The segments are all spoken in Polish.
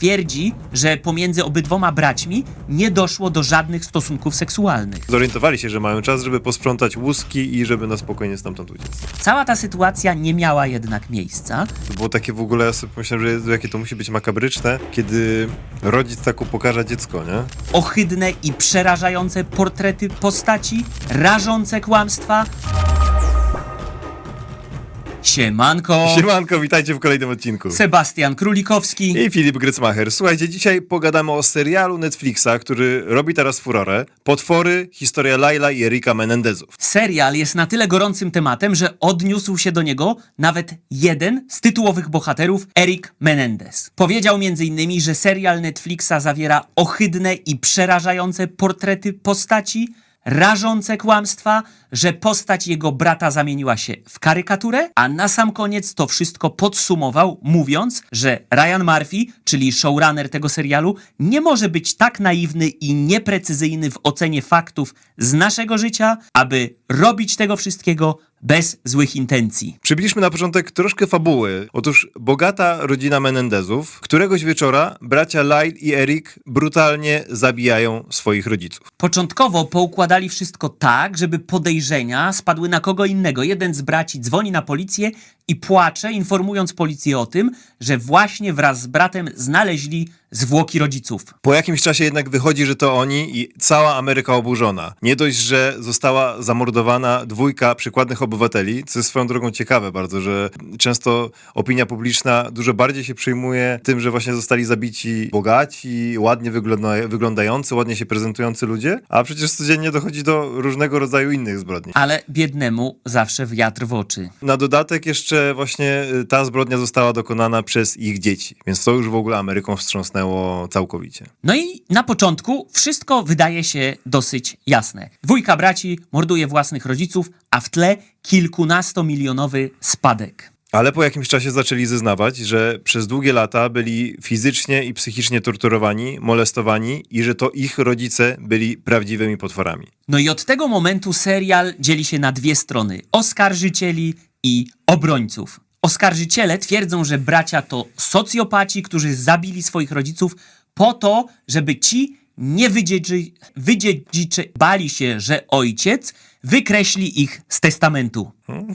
twierdzi, że pomiędzy obydwoma braćmi nie doszło do żadnych stosunków seksualnych. Zorientowali się, że mają czas, żeby posprzątać łuski i żeby na spokojnie stamtąd uciec. Cała ta sytuacja nie miała jednak miejsca. To było takie w ogóle, ja sobie pomyślałem, że jakie to musi być makabryczne, kiedy rodzic tak upokarza dziecko, nie? Ohydne i przerażające portrety postaci, rażące kłamstwa. Siemanko! Siemanko, witajcie w kolejnym odcinku. Sebastian Królikowski. I Filip Grycmacher. Słuchajcie, dzisiaj pogadamy o serialu Netflixa, który robi teraz furorę. Potwory, historia Laila i Erika Menendezów. Serial jest na tyle gorącym tematem, że odniósł się do niego nawet jeden z tytułowych bohaterów, Eric Menendez. Powiedział m.in., że serial Netflixa zawiera ohydne i przerażające portrety postaci, rażące kłamstwa, że postać jego brata zamieniła się w karykaturę, a na sam koniec to wszystko podsumował, mówiąc, że Ryan Murphy, czyli showrunner tego serialu, nie może być tak naiwny i nieprecyzyjny w ocenie faktów z naszego życia, aby robić tego wszystkiego bez złych intencji. Przybliżmy na początek troszkę fabuły. Otóż bogata rodzina Menendezów któregoś wieczora bracia Lyle i Erik brutalnie zabijają swoich rodziców. Początkowo poukładali wszystko tak, żeby podejrzenia spadły na kogo innego. Jeden z braci dzwoni na policję i płacze, informując policję o tym, że właśnie wraz z bratem znaleźli zwłoki rodziców. Po jakimś czasie jednak wychodzi, że to oni i cała Ameryka oburzona. Nie dość, że została zamordowana dwójka przykładnych obywateli, co jest swoją drogą ciekawe bardzo, że często opinia publiczna dużo bardziej się przyjmuje tym, że właśnie zostali zabici bogaci, ładnie wygląda wyglądający, ładnie się prezentujący ludzie, a przecież codziennie dochodzi do różnego rodzaju innych zbrodni. Ale biednemu zawsze wiatr w oczy. Na dodatek jeszcze właśnie y, ta zbrodnia została dokonana przez ich dzieci, więc to już w ogóle Ameryką wstrząsnęło całkowicie. No i na początku wszystko wydaje się dosyć jasne. Dwójka braci morduje własnych rodziców, a w tle kilkunastomilionowy spadek. Ale po jakimś czasie zaczęli zeznawać, że przez długie lata byli fizycznie i psychicznie torturowani, molestowani i że to ich rodzice byli prawdziwymi potworami. No i od tego momentu serial dzieli się na dwie strony: oskarżycieli i obrońców. Oskarżyciele twierdzą, że bracia to socjopaci, którzy zabili swoich rodziców po to, żeby ci nie wydziedzi, wydziedziczali się, że ojciec wykreśli ich z testamentu.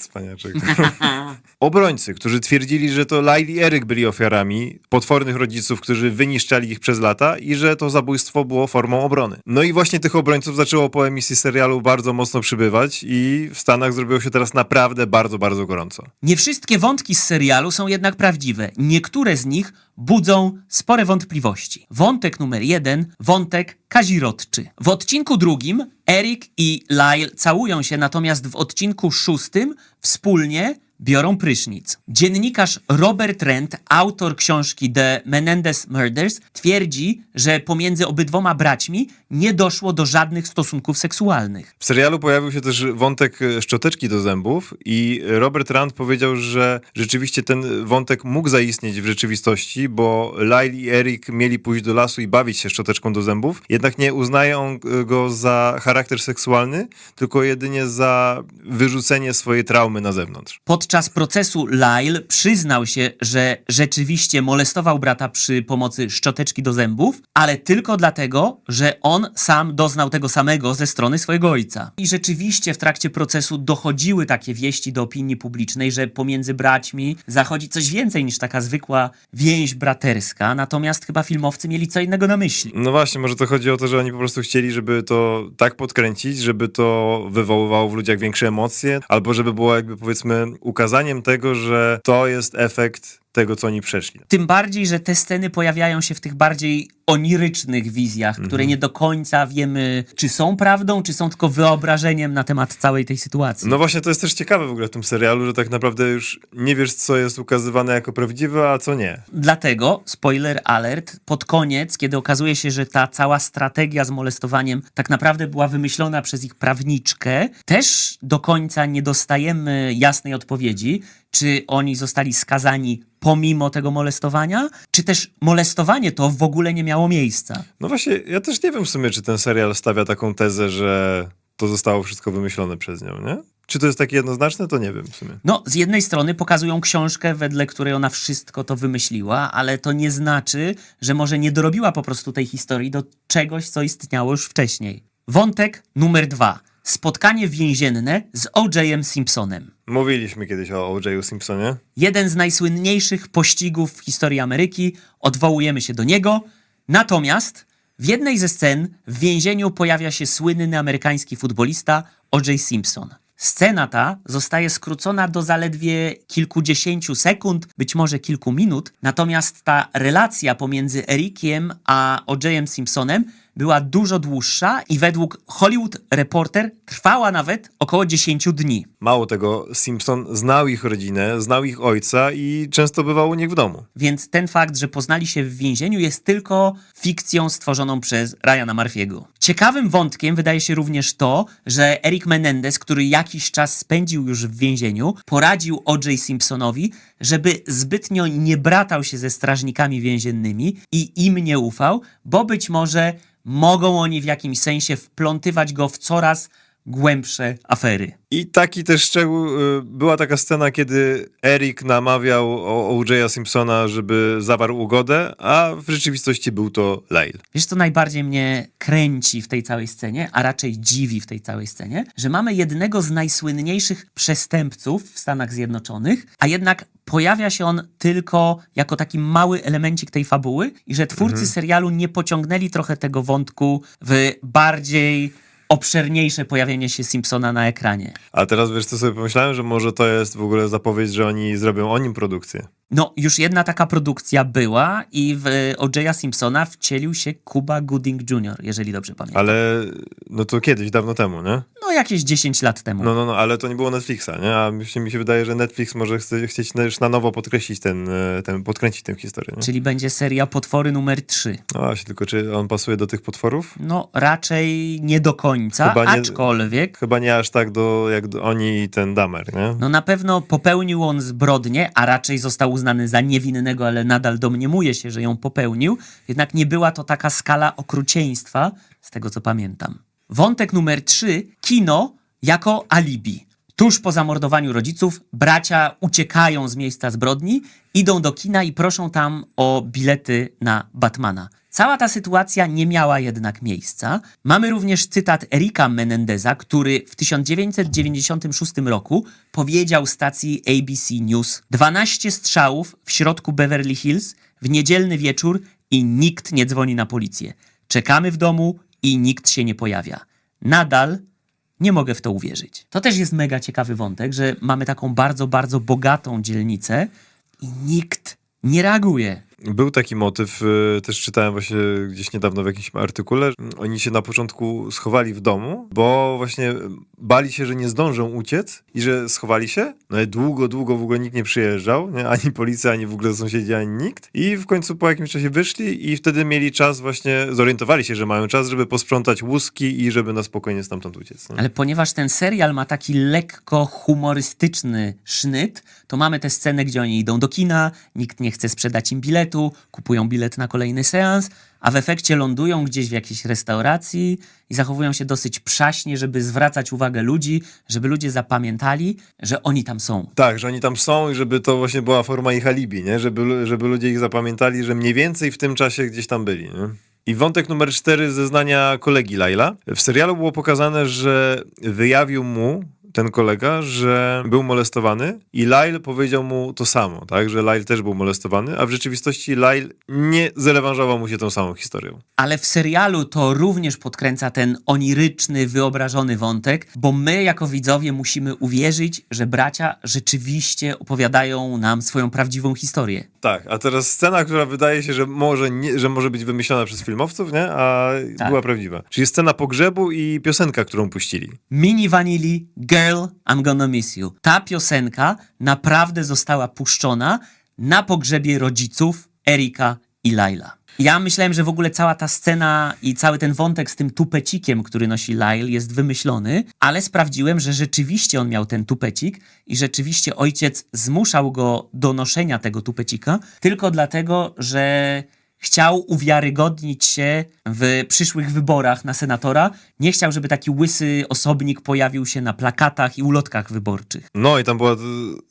Cwaniaczek. Obrońcy, którzy twierdzili, że to Lyle i Eryk byli ofiarami potwornych rodziców, którzy wyniszczali ich przez lata i że to zabójstwo było formą obrony. No i właśnie tych obrońców zaczęło po emisji serialu bardzo mocno przybywać i w Stanach zrobiło się teraz naprawdę bardzo, bardzo gorąco. Nie wszystkie wątki z serialu są jednak prawdziwe. Niektóre z nich budzą spore wątpliwości. Wątek numer jeden, wątek kazirodczy. W odcinku drugim Eric i Lyle całują się, natomiast w odcinku szóstym wspólnie biorą prysznic. Dziennikarz Robert Trent, autor książki The Menendez Murders, twierdzi, że pomiędzy obydwoma braćmi nie doszło do żadnych stosunków seksualnych. W serialu pojawił się też wątek e, szczoteczki do zębów i Robert Rand powiedział, że rzeczywiście ten wątek mógł zaistnieć w rzeczywistości, bo Lyle i Eric mieli pójść do lasu i bawić się szczoteczką do zębów, jednak nie uznają e, go za charakter seksualny, tylko jedynie za wyrzucenie swojej traumy na zewnątrz. Podczas procesu Lyle przyznał się, że rzeczywiście molestował brata przy pomocy szczoteczki do zębów, ale tylko dlatego, że on sam doznał tego samego ze strony swojego ojca. I rzeczywiście w trakcie procesu dochodziły takie wieści do opinii publicznej, że pomiędzy braćmi zachodzi coś więcej niż taka zwykła więź braterska, natomiast chyba filmowcy mieli co innego na myśli. No właśnie, może to chodzi o to, że oni po prostu chcieli, żeby to tak podkręcić, żeby to wywoływało w ludziach większe emocje, albo żeby było jakby powiedzmy ukazaniem tego, że to jest efekt tego, co oni przeszli. Tym bardziej, że te sceny pojawiają się w tych bardziej onirycznych wizjach, które nie do końca wiemy, czy są prawdą, czy są tylko wyobrażeniem na temat całej tej sytuacji. No właśnie, to jest też ciekawe w ogóle w tym serialu, że tak naprawdę już nie wiesz, co jest ukazywane jako prawdziwe, a co nie. Dlatego, spoiler alert, pod koniec, kiedy okazuje się, że ta cała strategia z molestowaniem tak naprawdę była wymyślona przez ich prawniczkę, też do końca nie dostajemy jasnej odpowiedzi, czy oni zostali skazani pomimo tego molestowania, czy też molestowanie to w ogóle nie miało miejsca. No właśnie, ja też nie wiem w sumie, czy ten serial stawia taką tezę, że to zostało wszystko wymyślone przez nią, nie? Czy to jest takie jednoznaczne, to nie wiem w sumie. No, z jednej strony pokazują książkę, wedle której ona wszystko to wymyśliła, ale to nie znaczy, że może nie dorobiła po prostu tej historii do czegoś, co istniało już wcześniej. Wątek numer dwa. Spotkanie więzienne z O.J.em Simpsonem. Mówiliśmy kiedyś o O.J. Simpsonie. Jeden z najsłynniejszych pościgów w historii Ameryki, odwołujemy się do niego. Natomiast w jednej ze scen w więzieniu pojawia się słynny amerykański futbolista O.J. Simpson. Scena ta zostaje skrócona do zaledwie kilkudziesięciu sekund, być może kilku minut, natomiast ta relacja pomiędzy Erikiem a O.J.em Simpsonem była dużo dłuższa i według Hollywood Reporter trwała nawet około 10 dni. Mało tego, Simpson znał ich rodzinę, znał ich ojca i często bywał u nich w domu. Więc ten fakt, że poznali się w więzieniu, jest tylko fikcją stworzoną przez Ryana Murphy'ego. Ciekawym wątkiem wydaje się również to, że Eric Menendez, który jakiś czas spędził już w więzieniu, poradził O.J. Simpsonowi, żeby zbytnio nie bratał się ze strażnikami więziennymi i im nie ufał, bo być może mogą oni w jakimś sensie wplątywać go w coraz głębsze afery. I taki też szczegół, y, była taka scena, kiedy Eric namawiał o- O.J. Simpsona, żeby zawarł ugodę, a w rzeczywistości był to Lyle. Wiesz, co najbardziej mnie kręci w tej całej scenie, a raczej dziwi w tej całej scenie, że mamy jednego z najsłynniejszych przestępców w Stanach Zjednoczonych, a jednak pojawia się on tylko jako taki mały elemencik tej fabuły i że twórcy serialu nie pociągnęli trochę tego wątku w bardziej obszerniejsze pojawienie się Simpsona na ekranie. A teraz wiesz co sobie pomyślałem, że może to jest w ogóle zapowiedź, że oni zrobią o nim produkcję. No, już jedna taka produkcja była i w O.J.a Simpsona wcielił się Cuba Gooding Jr., jeżeli dobrze pamiętam. Ale no to kiedyś, dawno temu, nie? No, jakieś 10 lat temu. No, no, no, ale to nie było Netflixa, nie? A mi się, mi się wydaje, że Netflix może chce, chcieć już na nowo podkreślić ten, e, ten podkręcić tę historię, nie? Czyli będzie seria Potwory numer 3. No właśnie, tylko czy on pasuje do tych potworów? No, raczej nie do końca, Chyba nie- aczkolwiek. Chyba nie aż tak do, jak do oni i ten Damer, nie? No na pewno popełnił on zbrodnię, a raczej został uznany za niewinnego, ale nadal domniemuje się, że ją popełnił. Jednak nie była to taka skala okrucieństwa, z tego co pamiętam. Wątek numer 3. Kino jako alibi. Tuż po zamordowaniu rodziców bracia uciekają z miejsca zbrodni, idą do kina i proszą tam o bilety na Batmana. Cała ta sytuacja nie miała jednak miejsca. Mamy również cytat Erika Menendeza, który w 1996 roku powiedział stacji ABC News: 12 strzałów w środku Beverly Hills w niedzielny wieczór i nikt nie dzwoni na policję. Czekamy w domu i nikt się nie pojawia. Nadal nie mogę w to uwierzyć. To też jest mega ciekawy wątek, że mamy taką bardzo, bardzo bogatą dzielnicę i nikt nie reaguje. Był taki motyw, y, też czytałem właśnie gdzieś niedawno w jakimś artykule. Oni się na początku schowali w domu, bo właśnie bali się, że nie zdążą uciec i że schowali się. No i długo, długo w ogóle nikt nie przyjeżdżał, nie? ani policja, ani w ogóle sąsiedzi, ani nikt. I w końcu po jakimś czasie wyszli i wtedy mieli czas właśnie, zorientowali się, że mają czas, żeby posprzątać łuski i żeby na spokojnie stamtąd uciec. Nie? Ale ponieważ ten serial ma taki lekko humorystyczny sznyt, to mamy tę scenę, gdzie oni idą do kina, nikt nie chce sprzedać im biletu, kupują bilet na kolejny seans, a w efekcie lądują gdzieś w jakiejś restauracji i zachowują się dosyć przaśnie, żeby zwracać uwagę ludzi, żeby ludzie zapamiętali, że oni tam są. Tak, że oni tam są i żeby to właśnie była forma ich alibi, nie? Żeby, żeby ludzie ich zapamiętali, że mniej więcej w tym czasie gdzieś tam byli. Nie? I wątek numer cztery, zeznania kolegi Laila. W serialu było pokazane, że wyjawił mu ten kolega, że był molestowany i Lyle powiedział mu to samo, tak? Że Lyle też był molestowany, a w rzeczywistości Lyle nie zrewanżował mu się tą samą historią. Ale w serialu to również podkręca ten oniryczny, wyobrażony wątek, bo my jako widzowie musimy uwierzyć, że bracia rzeczywiście opowiadają nam swoją prawdziwą historię. Tak, a teraz scena, która wydaje się, że może, nie, że może być wymyślona przez filmowców, nie? A Tak. była prawdziwa. Czyli scena pogrzebu i piosenka, którą puścili. Mini Vanilli, Girl, I'm Gonna Miss You. Ta piosenka naprawdę została puszczona na pogrzebie rodziców Erika i Laila. Ja myślałem, że w ogóle cała ta scena i cały ten wątek z tym tupecikiem, który nosi Lyle, jest wymyślony, ale sprawdziłem, że rzeczywiście on miał ten tupecik i rzeczywiście ojciec zmuszał go do noszenia tego tupecika tylko dlatego, że chciał uwiarygodnić się w przyszłych wyborach na senatora. Nie chciał, żeby taki łysy osobnik pojawił się na plakatach i ulotkach wyborczych. No i tam była e,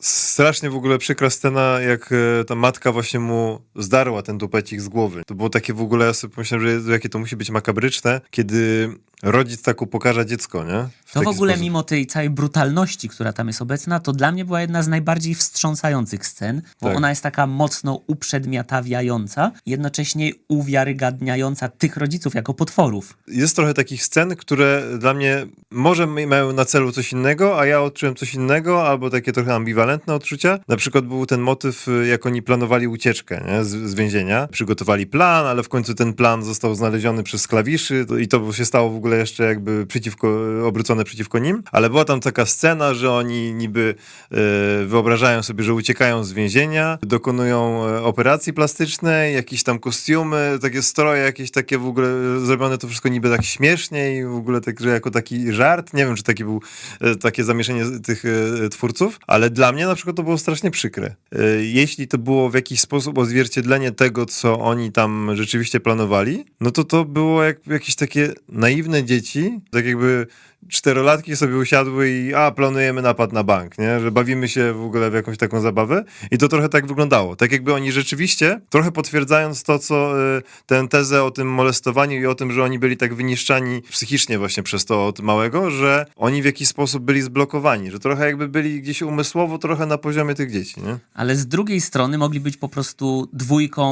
strasznie w ogóle przykra scena, jak e, ta matka właśnie mu zdarła ten tupecik z głowy. To było takie w ogóle, ja sobie pomyślałem, że jakie to musi być makabryczne, kiedy rodzic tak upokarza dziecko, nie? To w ogóle, sposób. mimo tej całej brutalności, która tam jest obecna, to dla mnie była jedna z najbardziej wstrząsających scen, bo Tak. ona jest taka mocno uprzedmiotawiająca, jednocześnie uwiarygadniająca tych rodziców jako potworów. Jest trochę takich scen, które dla mnie może mają na celu coś innego, a ja odczułem coś innego, albo takie trochę ambiwalentne odczucia. Na przykład był ten motyw, y, jak oni planowali ucieczkę nie? Z, z więzienia. Przygotowali plan, ale w końcu ten plan został znaleziony przez klawiszy i to się stało w ogóle jeszcze jakby przeciwko, obrócone przeciwko nim. Ale była tam taka scena, że oni niby e, wyobrażają sobie, że uciekają z więzienia, dokonują e, operacji plastycznej, jakieś tam kostiumy, takie stroje, jakieś takie w ogóle e, zrobione to wszystko niby tak śmiesznie i w ogóle tak, że jako taki żart. Nie wiem, czy taki był takie zamieszanie tych twórców, ale dla mnie na przykład to było strasznie przykre. Jeśli to było w jakiś sposób odzwierciedlenie tego, co oni tam rzeczywiście planowali, no to to było jak jakieś takie naiwne dzieci, tak jakby czterolatki sobie usiadły i a, planujemy napad na bank, nie? Że bawimy się w ogóle w jakąś taką zabawę i to trochę tak wyglądało. Tak jakby oni rzeczywiście, trochę potwierdzając to, co y, tę tezę o tym molestowaniu i o tym, że oni byli tak wyniszczani psychicznie właśnie przez to od małego, że oni w jakiś sposób byli zblokowani, że trochę jakby byli gdzieś umysłowo trochę na poziomie tych dzieci, nie? Ale z drugiej strony mogli być po prostu dwójką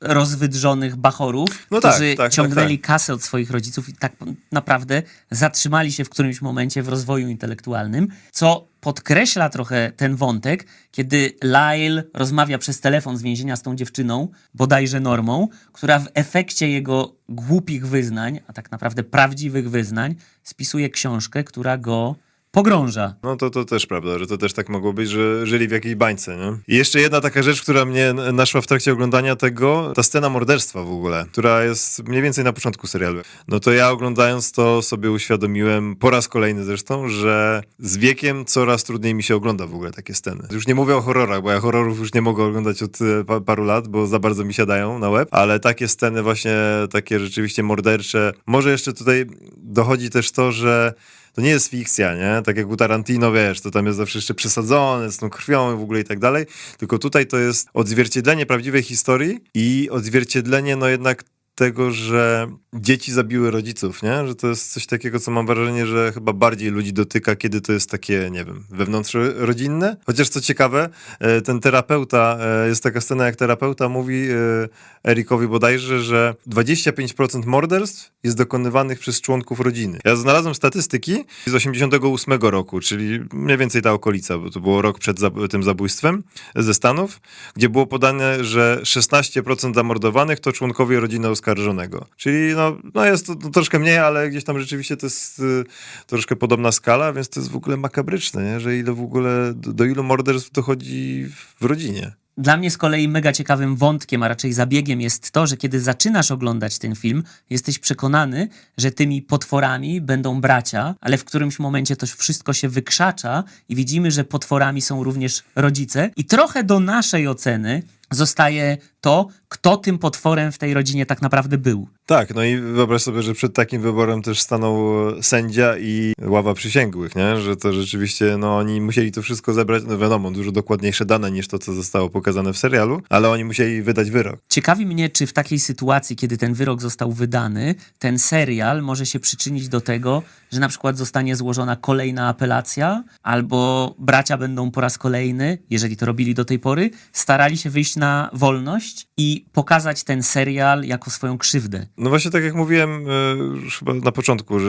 rozwydrzonych bachorów, No tak, którzy tak, tak, ciągnęli tak. kasę od swoich rodziców i tak naprawdę zatrzymali się w którymś momencie w rozwoju intelektualnym, co podkreśla trochę ten wątek, kiedy Lyle rozmawia przez telefon z więzienia z tą dziewczyną, bodajże Normą, która w efekcie jego głupich wyznań, a tak naprawdę prawdziwych wyznań, spisuje książkę, która go pogrąża. No to, to też prawda, że to też tak mogło być, że żyli w jakiejś bańce, nie? I jeszcze jedna taka rzecz, która mnie naszła w trakcie oglądania tego, ta scena morderstwa w ogóle, która jest mniej więcej na początku serialu. No to ja oglądając to sobie uświadomiłem, po raz kolejny zresztą, że z wiekiem coraz trudniej mi się ogląda w ogóle takie sceny. Już nie mówię o horrorach, bo ja horrorów już nie mogę oglądać od e, pa, paru lat, bo za bardzo mi siadają na łeb, ale takie sceny właśnie, takie rzeczywiście mordercze. Może jeszcze tutaj dochodzi też to, że to nie jest fikcja, nie? Tak jak u Tarantino, wiesz, to tam jest zawsze jeszcze przesadzone z tą krwią i w ogóle i tak dalej. Tylko tutaj to jest odzwierciedlenie prawdziwej historii i odzwierciedlenie, no jednak tego, że dzieci zabiły rodziców, nie? Że to jest coś takiego, co mam wrażenie, że chyba bardziej ludzi dotyka, kiedy to jest takie, nie wiem, wewnątrzrodzinne. Chociaż co ciekawe, e, ten terapeuta, e, jest taka scena, jak terapeuta mówi e, Erikowi bodajże, że 25% morderstw jest dokonywanych przez członków rodziny. Ja znalazłem statystyki z 88 roku, czyli mniej więcej ta okolica, bo to było rok przed tym zabójstwem ze Stanów, gdzie było podane, że 16% zamordowanych to członkowie rodziny oskarżonego. Czyli no, no jest to, to troszkę mniej, ale gdzieś tam rzeczywiście to jest y, troszkę podobna skala, więc to jest w ogóle makabryczne, nie? że ile w ogóle, do, do ilu morderstw dochodzi w rodzinie. Dla mnie z kolei mega ciekawym wątkiem, a raczej zabiegiem jest to, że kiedy zaczynasz oglądać ten film, jesteś przekonany, że tymi potworami będą bracia, ale w którymś momencie to wszystko się wykrzacza i widzimy, że potworami są również rodzice. I trochę do naszej oceny zostaje to, kto tym potworem w tej rodzinie tak naprawdę był. Tak, no i wyobraź sobie, że przed takim wyborem też stanął sędzia i ława przysięgłych, nie? że to rzeczywiście, no oni musieli to wszystko zebrać, no wiadomo, dużo dokładniejsze dane niż to, co zostało pokazane w serialu, ale oni musieli wydać wyrok. Ciekawi mnie, czy w takiej sytuacji, kiedy ten wyrok został wydany, ten serial może się przyczynić do tego, że na przykład zostanie złożona kolejna apelacja, albo bracia będą po raz kolejny, jeżeli to robili do tej pory, starali się wyjść na wolność i pokazać ten serial jako swoją krzywdę. No właśnie tak jak mówiłem e, już chyba na początku, że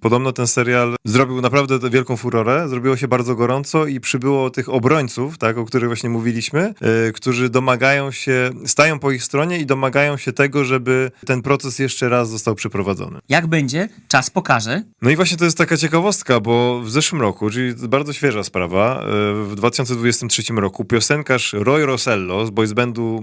podobno ten serial zrobił naprawdę wielką furorę, zrobiło się bardzo gorąco i przybyło tych obrońców, tak, o których właśnie mówiliśmy, e, którzy domagają się, stają po ich stronie i domagają się tego, żeby ten proces jeszcze raz został przeprowadzony. Jak będzie, czas pokaże. No i właśnie to jest taka ciekawostka, bo w zeszłym roku, czyli bardzo świeża sprawa, e, w 2023 roku piosenkarz Roy Rossello z boys bandu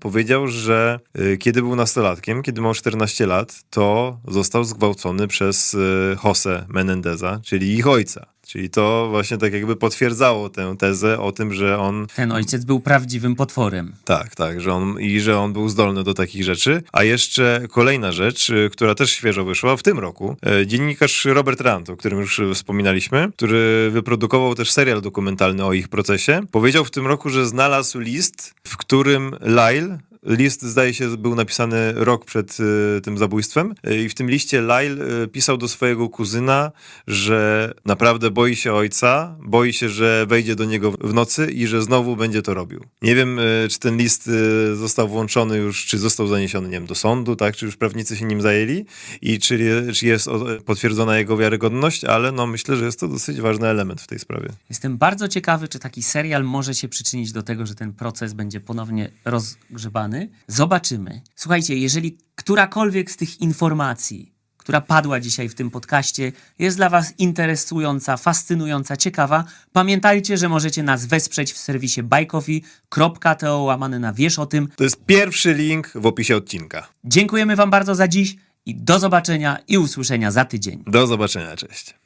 Powiedział, że e, kiedy był nastolatkiem, kiedy miał 14 lat, to został zgwałcony przez e, Jose Menendeza, czyli ich ojca. Czyli to właśnie tak jakby potwierdzało tę tezę o tym, że on Ten ojciec był prawdziwym potworem. tak, tak, że on i że on był zdolny do takich rzeczy. A jeszcze kolejna rzecz, y, która też świeżo wyszła w tym roku. E, Dziennikarz Robert Rand, o którym już y, wspominaliśmy, który wyprodukował też serial dokumentalny o ich procesie, powiedział w tym roku, że znalazł list, w którym Lyle List, zdaje się, był napisany rok przed y, tym zabójstwem. Y, I w tym liście Lyle y, pisał do swojego kuzyna, że naprawdę boi się ojca, boi się, że wejdzie do niego w nocy i że znowu będzie to robił. Nie wiem, y, czy ten list y, został włączony już, czy został zaniesiony, nie wiem, do sądu, tak? Czy już prawnicy się nim zajęli i czy, czy jest potwierdzona jego wiarygodność, ale no myślę, że jest to dosyć ważny element w tej sprawie. Jestem bardzo ciekawy, czy taki serial może się przyczynić do tego, że ten proces będzie ponownie rozgrzebany. Zobaczymy. Słuchajcie, jeżeli którakolwiek z tych informacji, która padła dzisiaj w tym podcaście, jest dla Was interesująca, fascynująca, ciekawa, pamiętajcie, że możecie nas wesprzeć w serwisie buycoffee.to łamane na wiesz o tym. To jest pierwszy link w opisie odcinka. Dziękujemy Wam bardzo za dziś i do zobaczenia i usłyszenia za tydzień. Do zobaczenia, cześć.